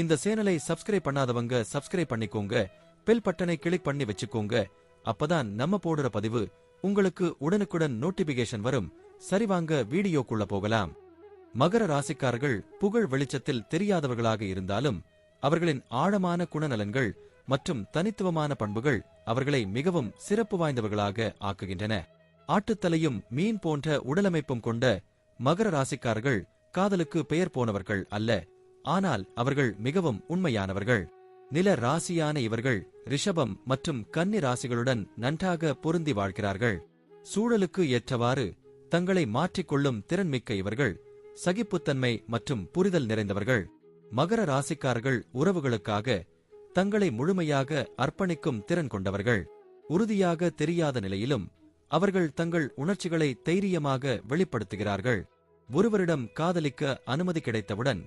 இந்த சேனலை சப்ஸ்கிரைப் பண்ணாதவங்க சப்ஸ்கிரைப் பண்ணிக்கோங்க. பெல் பட்டனை கிளிக் பண்ணி வச்சுக்கோங்க. அப்பதான் நம்ம போடுற பதிவு உங்களுக்கு உடனுக்குடன் நோட்டிபிகேஷன் வரும். சரிவாங்க வீடியோக்குள்ள போகலாம். மகர ராசிக்காரர்கள் புகழ் வெளிச்சத்தில் தெரியாதவர்களாக இருந்தாலும் அவர்களின் ஆழமான குணநலன்கள் மற்றும் தனித்துவமான பண்புகள் அவர்களை மிகவும் சிறப்பு வாய்ந்தவர்களாக ஆக்குகின்றன. ஆட்டுத்தலையும் மீன் போன்ற உடலமைப்பும் கொண்ட மகர ராசிக்காரர்கள் காதலுக்கு பெயர் போனவர்கள் அல்ல. ஆனால் அவர்கள் மிகவும் உண்மையானவர்கள். நில ராசியான இவர்கள் ரிஷபம் மற்றும் கன்னி ராசிகளுடன் நன்றாக பொருந்தி வாழ்கிறார்கள். சூழலுக்கு ஏற்றவாறு தங்களை மாற்றிக்கொள்ளும் திறன்மிக்க இவர்கள் சகிப்புத்தன்மை மற்றும் புரிதல் நிறைந்தவர்கள். மகர ராசிக்காரர்கள் உறவுகளுக்காக தங்களை முழுமையாக அர்ப்பணிக்கும் திறன் கொண்டவர்கள். உறுதியாக தெரியாத நிலையிலும் அவர்கள் தங்கள் உணர்ச்சிகளை தைரியமாக வெளிப்படுத்துகிறார்கள். ஒருவரிடம் காதலிக்க அனுமதி கிடைத்தவுடன்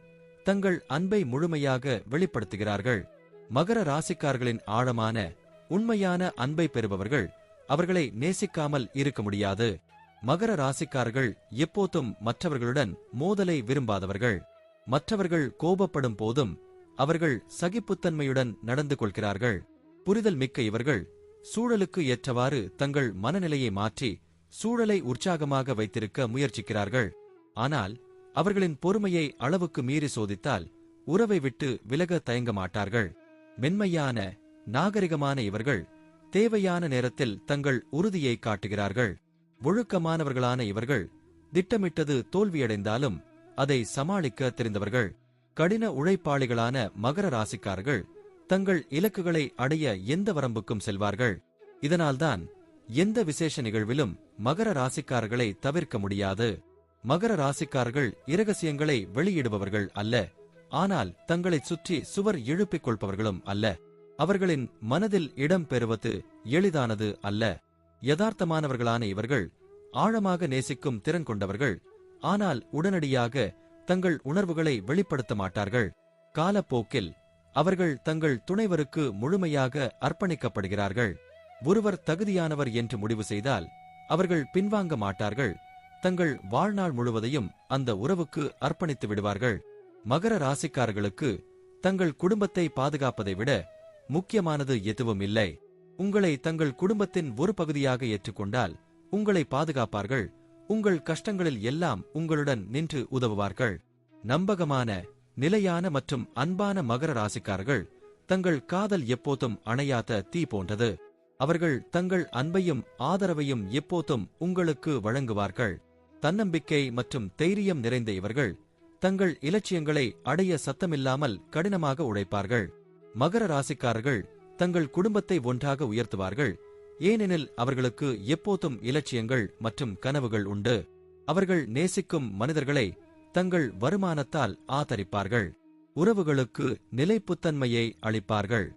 தங்கள் அன்பை முழுமையாக வெளிப்படுத்துகிறார்கள். மகர ராசிக்காரர்களின் ஆழமான உண்மையான அன்பை பெறுபவர்கள் அவர்களை நேசிக்காமல் இருக்க முடியாது. மகர ராசிக்காரர்கள் எப்போதும் மற்றவர்களுடன் மோதலை விரும்பாதவர்கள். மற்றவர்கள் கோபப்படும் போதும் அவர்கள் சகிப்புத்தன்மையுடன் நடந்து கொள்கிறார்கள். புரிதல் மிக்க இவர்கள் சூழலுக்கு ஏற்றவாறு தங்கள் மனநிலையை மாற்றி சூழலை உற்சாகமாக வைத்திருக்க முயற்சிக்கிறார்கள். ஆனால் அவர்களின் பொறுமையை அளவுக்கு மீறி சோதித்தால் உறவை விட்டு விலக தயங்க மாட்டார்கள். மென்மையான நாகரிகமான இவர்கள் தேவையான நேரத்தில் தங்கள் உறுதியை காட்டுகிறார்கள். ஒழுக்கமானவர்களான இவர்கள் திட்டமிட்டது தோல்வியடைந்தாலும் அதை சமாளிக்க தெரிந்தவர்கள். கடின உழைப்பாளிகளான மகர ராசிக்காரர்கள் தங்கள் இலக்குகளை அடைய எந்த வரம்புக்கும் செல்வார்கள். இதனால்தான் எந்த விசேஷ நிகழ்விலும் மகர ராசிக்காரர்களை தவிர்க்க முடியாது. மகர ராசிக்காரர்கள் இரகசியங்களை வெளியிடுபவர்கள் அல்ல. ஆனால் தங்களைச் சுற்றி சுவர் எழுப்பிக் கொள்பவர்களும் அல்ல. அவர்களின் மனதில் இடம் பெறுவது எளிதானது அல்ல. யதார்த்தமானவர்களான இவர்கள் ஆழமாக நேசிக்கும் திறன் கொண்டவர்கள். ஆனால் உடனடியாக தங்கள் உணர்வுகளை வெளிப்படுத்த மாட்டார்கள். காலப்போக்கில் அவர்கள் தங்கள் துணைவருக்கு முழுமையாக அர்ப்பணிக்கப்படுகிறார்கள். ஒருவர் தகுதியானவர் என்று முடிவு செய்தால் அவர்கள் பின்வாங்க மாட்டார்கள். தங்கள் வாழ்நாள் முழுவதையும் அந்த உறவுக்கு அர்ப்பணித்து விடுவார்கள். மகர ராசிக்காரர்களுக்கு தங்கள் குடும்பத்தை பாதுகாப்பதை விட முக்கியமானது எதுவும் இல்லை. உங்களை தங்கள் குடும்பத்தின் ஒரு பகுதியாக ஏற்றுக்கொண்டால் உங்களை பாதுகாப்பார்கள். உங்கள் கஷ்டங்களில் எல்லாம் உங்களுடன் நின்று உதவுவார்கள். நம்பகமான நிலையான மற்றும் அன்பான மகர ராசிக்காரர்கள் தங்கள் காதல் எப்போதும் அணையாத தீ போன்றது. அவர்கள் தங்கள் அன்பையும் ஆதரவையும் எப்போதும் உங்களுக்கு வழங்குவார்கள். தன்னம்பிக்கை மற்றும் தைரியம் நிறைந்த இவர்கள் தங்கள் இலட்சியங்களை அடைய சத்தமில்லாமல் கடினமாக உழைப்பார்கள். மகர ராசிக்காரர்கள் தங்கள் குடும்பத்தை ஒன்றாக உயர்த்துவார்கள். ஏனெனில் அவர்களுக்கு எப்போதும் இலட்சியங்கள் மற்றும் கனவுகள் உண்டு. அவர்கள் நேசிக்கும் மனிதர்களை தங்கள் வருமானத்தால் ஆதரிப்பார்கள். உறவுகளுக்கு நிலைப்புத்தன்மையை அளிப்பார்கள்.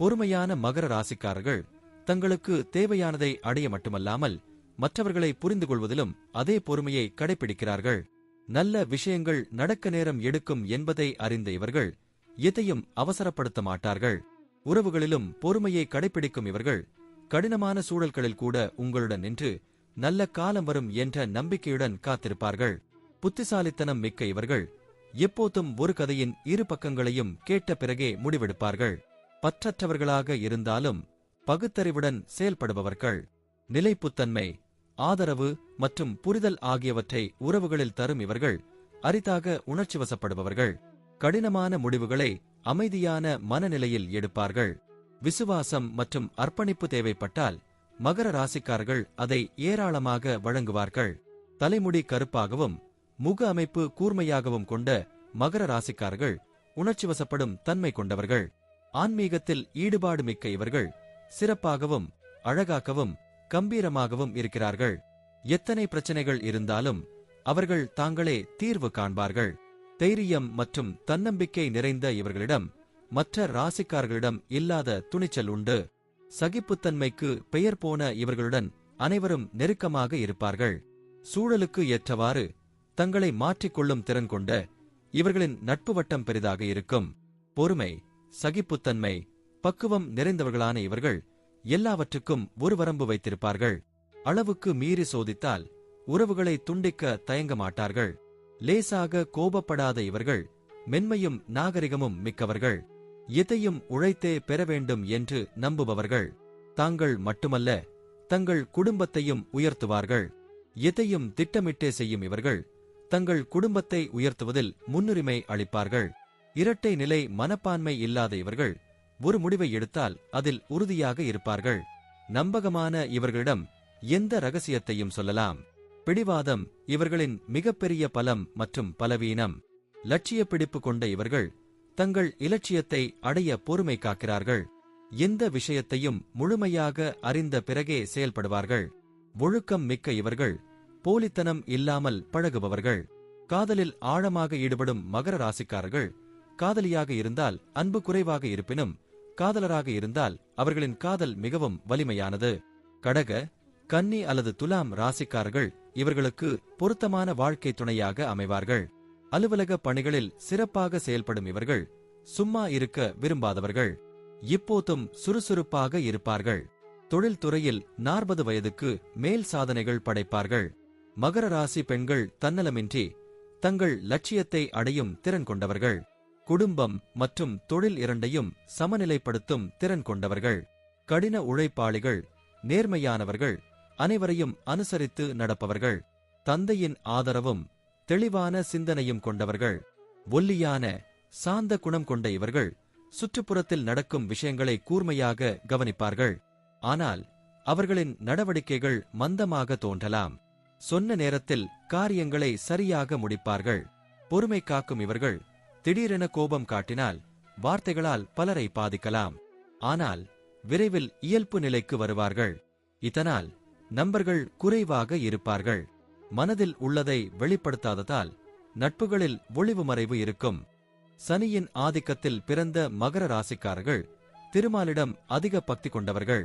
பொறுமையான மகர ராசிக்காரர்கள் தங்களுக்கு தேவையானதை அடைய மட்டுமல்லாமல் மற்றவர்களை புரிந்து கொள்வதிலும் அதே பொறுமையை கடைபிடிக்கிறார்கள் நல்ல விஷயங்கள் நடக்க நேரம் எடுக்கும் என்பதை அறிந்த இவர்கள் எதையும் அவசரப்படுத்த மாட்டார்கள். உறவுகளிலும் பொறுமையை கடைபிடிக்கும் இவர்கள் கடினமான சூழல்களில் கூட உங்களுடன் நின்று நல்ல காலம் வரும் என்ற நம்பிக்கையுடன் காத்திருப்பார்கள். புத்திசாலித்தனம் மிக்க இவர்கள் எப்போதும் ஒரு கதையின் இரு பக்கங்களையும் கேட்ட பிறகே முடிவெடுப்பார்கள். பற்றற்றவர்களாக இருந்தாலும் பகுத்தறிவுடன் செயல்படுபவர்கள். நிலைப்புத்தன்மை ஆதரவு மற்றும் புரிதல் ஆகியவற்றை உறவுகளில் தரும் இவர்கள் அரிதாக உணர்ச்சிவசப்படுபவர்கள் கடினமான முடிவுகளை அமைதியான மனநிலையில் எடுப்பார்கள். விசுவாசம் மற்றும் அர்ப்பணிப்பு தேவைப்பட்டால் மகர ராசிக்காரர்கள் அதை ஏராளமாக வழங்குவார்கள். தலைமுடி கருப்பாகவும் முக அமைப்பு கூர்மையாகவும் கொண்ட மகர ராசிக்காரர்கள் உணர்ச்சிவசப்படும் தன்மை கொண்டவர்கள். ஆன்மீகத்தில் ஈடுபாடு மிக்க இவர்கள் சிறப்பாகவும் அழகாகவும் கம்பீரமாகவும் இருக்கிறார்கள். எத்தனை பிரச்சனைகள் இருந்தாலும் அவர்கள் தாங்களே தீர்வு காண்பார்கள். தைரியம் மற்றும் தன்னம்பிக்கை நிறைந்த இவர்களிடம் மற்ற ராசிக்காரர்களிடம் இல்லாத துணிச்சல் உண்டு. சகிப்புத்தன்மைக்கு பெயர் போன இவர்களுடன் அனைவரும் நெருக்கமாக இருப்பார்கள். சூழலுக்கு ஏற்றவாறு தங்களை மாற்றிக்கொள்ளும் திறன் கொண்ட இவர்களின் நட்பு வட்டம் பெரிதாக இருக்கும். பொறுமை சகிப்புத்தன்மை பக்குவம் நிறைந்தவர்களான இவர்கள் எல்லாவற்றுக்கும் ஒரு வரம்பு வைத்திருப்பார்கள். அளவுக்கு மீறி சோதித்தால் உறவுகளை துண்டிக்க தயங்க மாட்டார்கள். லேசாக கோபப்படாத இவர்கள் மென்மையும் நாகரிகமும் மிக்கவர்கள். எதையும் உழைத்தே பெற வேண்டும் என்று நம்புபவர்கள். தாங்கள் மட்டுமல்ல தங்கள் குடும்பத்தையும் உயர்த்துவார்கள். எதையும் திட்டமிட்டே செய்யும் இவர்கள் தங்கள் குடும்பத்தை உயர்த்துவதில் முன்னுரிமை அளிப்பார்கள். இரட்டை நிலை மனப்பான்மை இல்லாத இவர்கள் ஒரு முடிவை எடுத்தால் அதில் உறுதியாக இருப்பார்கள். நம்பகமான இவர்களிடம் எந்த ரகசியத்தையும் சொல்லலாம். பிடிவாதம் இவர்களின் மிகப்பெரிய பலம் மற்றும் பலவீனம். லட்சிய பிடிப்பு கொண்ட இவர்கள் தங்கள் இலட்சியத்தை அடைய பொறுமை காக்கிறார்கள். எந்த விஷயத்தையும் முழுமையாக அறிந்த பிறகே செயல்படுவார்கள். ஒழுக்கம் மிக்க இவர்கள் போலித்தனம் இல்லாமல் பழகுபவர்கள். காதலில் ஆழமாக ஈடுபடும் மகர ராசிக்காரர்கள் காதலியாக இருந்தால் அன்பு குறைவாக இருப்பினும் காதலராக இருந்தால் அவர்களின் காதல் மிகவும் வலிமையானது. கடக கன்னி அல்லது துலாம் ராசிக்காரர்கள் இவர்களுக்கு பொருத்தமான வாழ்க்கை துணையாக அமைவார்கள். அலுவலக பணிகளில் சிறப்பாக செயல்படும் இவர்கள் சும்மா இருக்க விரும்பாதவர்கள். இப்போதும் சுறுசுறுப்பாக இருப்பார்கள். தொழில்துறையில் நாற்பது வயதுக்கு மேல் சாதனைகள் படைப்பார்கள். மகர ராசி பெண்கள் தன்னலமின்றி தங்கள் லட்சியத்தை அடையும் திறன் கொண்டவர்கள். குடும்பம் மற்றும் தொழில் இரண்டையும் சமநிலைப்படுத்தும் திறன் கொண்டவர்கள். கடின உழைப்பாளிகள் நேர்மையானவர்கள் அனைவரையும் அனுசரித்து நடப்பவர்கள். தந்தையின் ஆதரவும் தெளிவான சிந்தனையும் கொண்டவர்கள். ஒல்லியான சாந்த குணம் கொண்ட இவர்கள் சுற்றுப்புறத்தில் நடக்கும் விஷயங்களை கூர்மையாக கவனிப்பார்கள். ஆனால் அவர்களின் நடவடிக்கைகள் மந்தமாக தோன்றலாம். சொன்ன நேரத்தில் காரியங்களை சரியாக முடிப்பார்கள். பொறுமை காக்கும் இவர்கள் திடீரென கோபம் காட்டினால் வார்த்தைகளால் பலரை பாதிக்கலாம். ஆனால் விரைவில் இயல்பு நிலைக்கு வருவார்கள். இதனால் நண்பர்கள் குறைவாக இருப்பார்கள். மனதில் உள்ளதை வெளிப்படுத்தாததால் நட்புகளில் ஒளிவு மறைவு இருக்கும். சனியின் ஆதிக்கத்தில் பிறந்த மகர ராசிக்காரர்கள் திருமாலிடம் அதிக பக்தி கொண்டவர்கள்.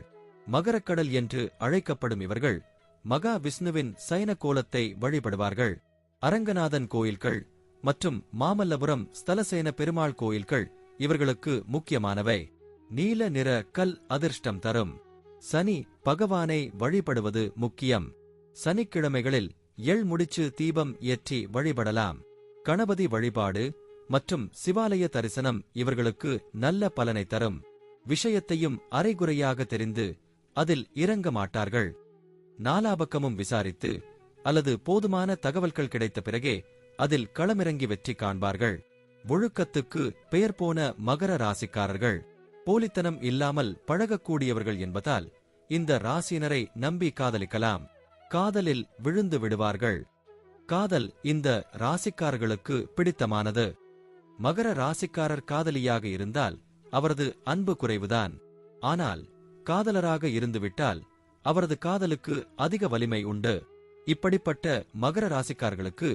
மகரக்கடல் என்று அழைக்கப்படும் இவர்கள் மகா விஷ்ணுவின் சைன கோலத்தை வழிபடுவார்கள். அரங்கநாதன் கோயில்கள் மற்றும் மாமல்லபுரம் ஸ்தலசேன பெருமாள் கோயில்கள் இவர்களுக்கு முக்கியமானவை. நீல நிற கல் அதிர்ஷ்டம் தரும். சனி பகவானை வழிபடுவது முக்கியம். சனிக்கிழமைகளில் எள் முடிச்சு தீபம் ஏற்றி வழிபடலாம். கணபதி வழிபாடு மற்றும் சிவாலய தரிசனம் இவர்களுக்கு நல்ல பலனை தரும். விஷயத்தையும் அரைகுறையாக தெரிந்து அதில் இறங்க மாட்டார்கள். நாலாபக்கமும் விசாரித்து அல்லது போதுமான தகவல்கள் கிடைத்த பிறகே அதில் களமிறங்கி வெற்றி காண்பார்கள். ஒழுக்கத்துக்கு பெயர் போன மகர ராசிக்காரர்கள். போலித்தனம் இல்லாமல் பழகக்கூடியவர்கள் என்பதால் இந்த ராசியினரை நம்பி காதலிக்கலாம். காதலில் விழுந்து விடுவார்கள். காதல் இந்த ராசிக்காரர்களுக்கு பிடித்தமானது. மகர ராசிக்காரர் காதலியாக இருந்தால் அவரது அன்பு குறைவுதான். ஆனால் காதலராக இருந்துவிட்டால் அவரது காதலுக்கு அதிக வலிமை உண்டு. இப்படிப்பட்ட மகர ராசிக்காரர்களுக்கு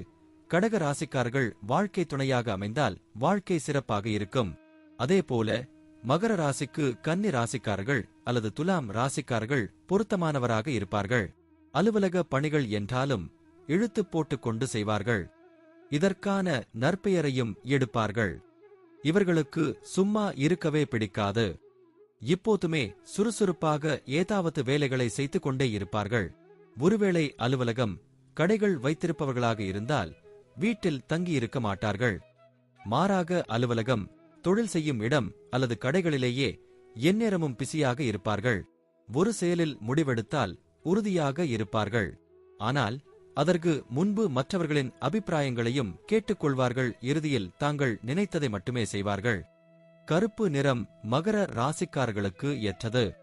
கடக ராசிக்காரர்கள் வாழ்க்கை துணையாக அமைந்தால் வாழ்க்கை சிறப்பாக இருக்கும். அதேபோல மகர ராசிக்கு கன்னி ராசிக்காரர்கள் அல்லது துலாம் ராசிக்காரர்கள் பொருத்தமானவராக இருப்பார்கள். அலுவலக பணிகள் என்றாலும் இழுத்துப் போட்டுக் கொண்டு செய்வார்கள். இதற்கான நற்பெயரையும் எடுப்பார்கள். இவர்களுக்கு சும்மா இருக்கவே பிடிக்காது. இப்போதுமே சுறுசுறுப்பாக ஏதாவது வேலைகளை செய்து கொண்டே இருப்பார்கள். ஒருவேளை அலுவலகம் கடைகள் வைத்திருப்பவர்களாக இருந்தால் வீட்டில் தங்கியிருக்க மாட்டார்கள். மாறாக அலுவலகம் தொழில் செய்யும் இடம் அல்லது கடைகளிலேயே எந்நேரமும் பிஸியாக இருப்பார்கள். ஒரு செயலில் முடிவெடுத்தால் உறுதியாக இருப்பார்கள். ஆனால் அதற்கு முன்பு மற்றவர்களின் அபிப்பிராயங்களையும் கேட்டுக்கொள்வார்கள் இறுதியில் தாங்கள் நினைத்ததை மட்டுமே செய்வார்கள். கருப்பு நிறம் மகர ராசிக்காரர்களுக்கு ஏற்றது.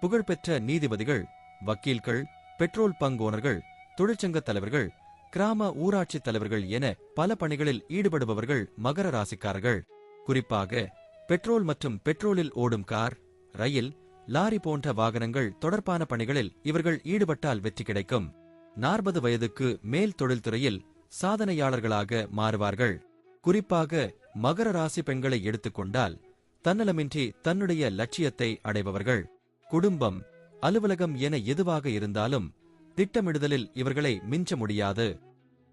புகழ்பெற்ற நீதிபதிகள் வக்கீல்கள் பெட்ரோல் பங்க் ஓனர்கள் தொழிற்சங்கத் தலைவர்கள் கிராம ஊராட்சித் தலைவர்கள் என பல பணிகளில் ஈடுபடுபவர்கள் மகர ராசிக்காரர்கள். குறிப்பாக பெட்ரோல் மற்றும் பெட்ரோலில் ஓடும் கார் ரயில் லாரி போன்ற வாகனங்கள் தொடர்பான பணிகளில் இவர்கள் ஈடுபட்டால் வெற்றி கிடைக்கும். நாற்பது வயதுக்கு மேல் தொழில்துறையில் சாதனையாளர்களாக மாறுவார்கள். குறிப்பாக மகர ராசி பெண்களை எடுத்துக்கொண்டால் தன்னலமின்றி தன்னுடைய லட்சியத்தை அடைபவர்கள். குடும்பம் அலுவலகம் என எதுவாக இருந்தாலும் திட்டமிடுதலில் இவர்களை மிஞ்ச முடியாது.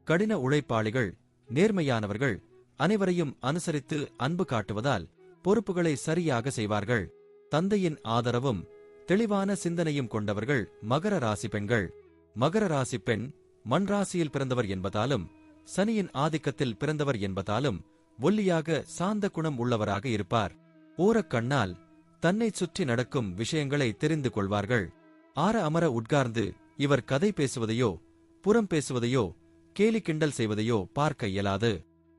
கடின உழைப்பாளிகள் நேர்மையானவர்கள் அனைவரையும் அனுசரித்து அன்பு காட்டுவதால் பொறுப்புகளை சரியாக செய்வார்கள். தந்தையின் ஆதரவும் தெளிவான சிந்தனையும் கொண்டவர்கள் மகர ராசி பெண்கள். மகர ராசி பெண் மண் ராசியில் பிறந்தவர் என்பதாலும் சனியின் ஆதிக்கத்தில் பிறந்தவர் என்பதாலும் ஒல்லியாக சாந்த குணம் உள்ளவராக இருப்பார். ஓரக்கண்ணால் தன்னை சுற்றி நடக்கும் விஷயங்களை தெரிந்து கொள்வார்கள். ஆற அமர உட்கார்ந்து இவர் கதை பேசுவதையோ புறம் பேசுவதையோ கேலி கிண்டல் செய்வதையோ பார்க்க இயலாது.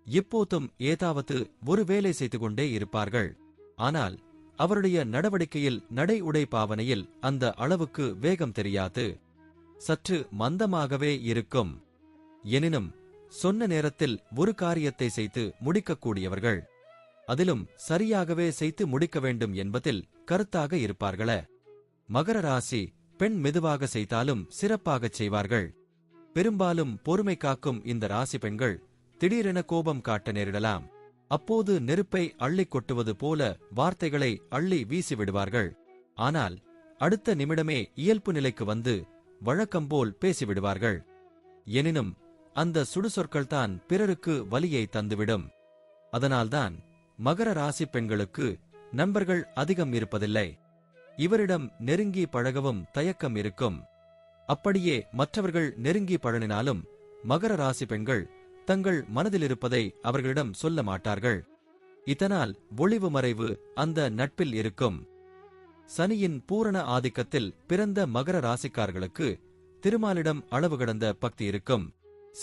எப்போதும் ஏதாவது ஒரு வேலை செய்து கொண்டே இருப்பார்கள். ஆனால் அவருடைய நடவடிக்கையில் நடை உடை பாவனையில் அந்த அளவுக்கு வேகம் தெரியாது. சற்று மந்தமாகவே இருக்கும். எனினும் சொன்ன நேரத்தில் ஒரு காரியத்தை செய்து முடிக்கக்கூடியவர்கள். அதிலும் சரியாகவே செய்து முடிக்க வேண்டும் என்பதில் கருத்தாக இருப்பார்களே. மகர ராசி பெண் மெதுவாக செய்தாலும் சிறப்பாகச் செய்வார்கள். பெரும்பாலும் பொறுமை காக்கும் இந்த ராசி பெண்கள் திடீரென கோபம் காட்ட நேரிடலாம். அப்போது நெருப்பை அள்ளிக் கொட்டுவது போல வார்த்தைகளை அள்ளி வீசிவிடுவார்கள் ஆனால் அடுத்த நிமிடமே இயல்பு நிலைக்கு வந்து வழக்கம்போல் பேசிவிடுவார்கள் எனினும் அந்த சுடுசொற்கள்தான் பிறருக்கு வலியை தந்துவிடும். அதனால்தான் மகர ராசி பெண்களுக்கு நண்பர்கள் அதிகம் இருப்பதில்லை. இவரிடம் நெருங்கி பழகவும் தயக்கம் இருக்கும். அப்படியே மற்றவர்கள் நெருங்கி பழனினாலும் மகர ராசி பெண்கள் தங்கள் மனதில் இருப்பதை அவர்களிடம் சொல்ல மாட்டார்கள். இதனால் ஒளிவு மறைவு அந்த நட்பில் இருக்கும். சனியின் பூரண ஆதிக்கத்தில் பிறந்த மகர ராசிக்காரர்களுக்கு திருமாலிடம் அளவு கடந்த பக்தி இருக்கும்.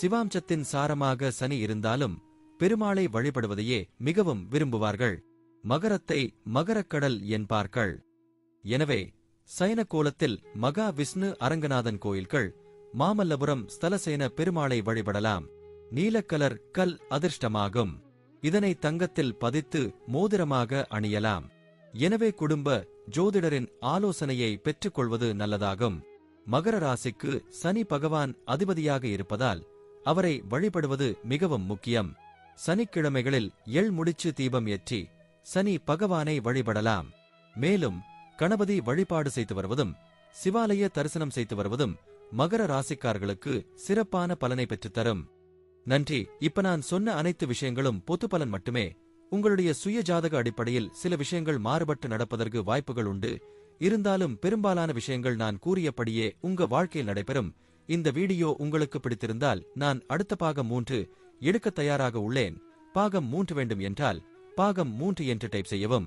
சிவாம்சத்தின் சாரமாக சனி இருந்தாலும் பெருமாளை வழிபடுவதையே மிகவும் விரும்புவார்கள். மகரத்தை மகரக்கடல் என்பார்கள். எனவே சயன கோலத்தில் மகா விஷ்ணு அரங்கநாதன் கோயில்கள் மாமல்லபுரம் ஸ்தலசேன பெருமாளை வழிபடலாம். நீலக்கலர் கல் அதிர்ஷ்டமாகும். இதனை தங்கத்தில் பதித்து மோதிரமாக அணியலாம். எனவே குடும்ப ஜோதிடரின் ஆலோசனையை பெற்றுக்கொள்வது நல்லதாகும். மகர ராசிக்கு சனி பகவான் அதிபதியாக இருப்பதால் அவரை வழிபடுவது மிகவும் முக்கியம். சனிக்கிழமைகளில் எள் முடிச்சு தீபம் ஏற்றி சனி பகவானை வழிபடலாம். மேலும் கணபதி வழிபாடு செய்து வருவதும் சிவாலய தரிசனம் செய்து வருவதும் மகர ராசிக்காரர்களுக்கு சிறப்பான பலனை பெற்றுத்தரும் நன்றி. இப்ப நான் சொன்ன அனைத்து விஷயங்களும் பொது பலன் மட்டுமே. உங்களுடைய சுய ஜாதக அடிப்படையில் சில விஷயங்கள் மாறுபட்டு நடப்பதற்கு வாய்ப்புகள் உண்டு. இருந்தாலும் பெரும்பாலான விஷயங்கள் நான் கூறியபடியே உங்க வாழ்க்கையில் நடைபெறும். இந்த வீடியோ உங்களுக்கு பிடித்திருந்தால் நான் அடுத்த பாகம் மூன்று எடுக்க தயாராக உள்ளேன். பாகம் மூன்று வேண்டும் என்றால் பாகம் மூன்று என்று டைப் செய்யவும்.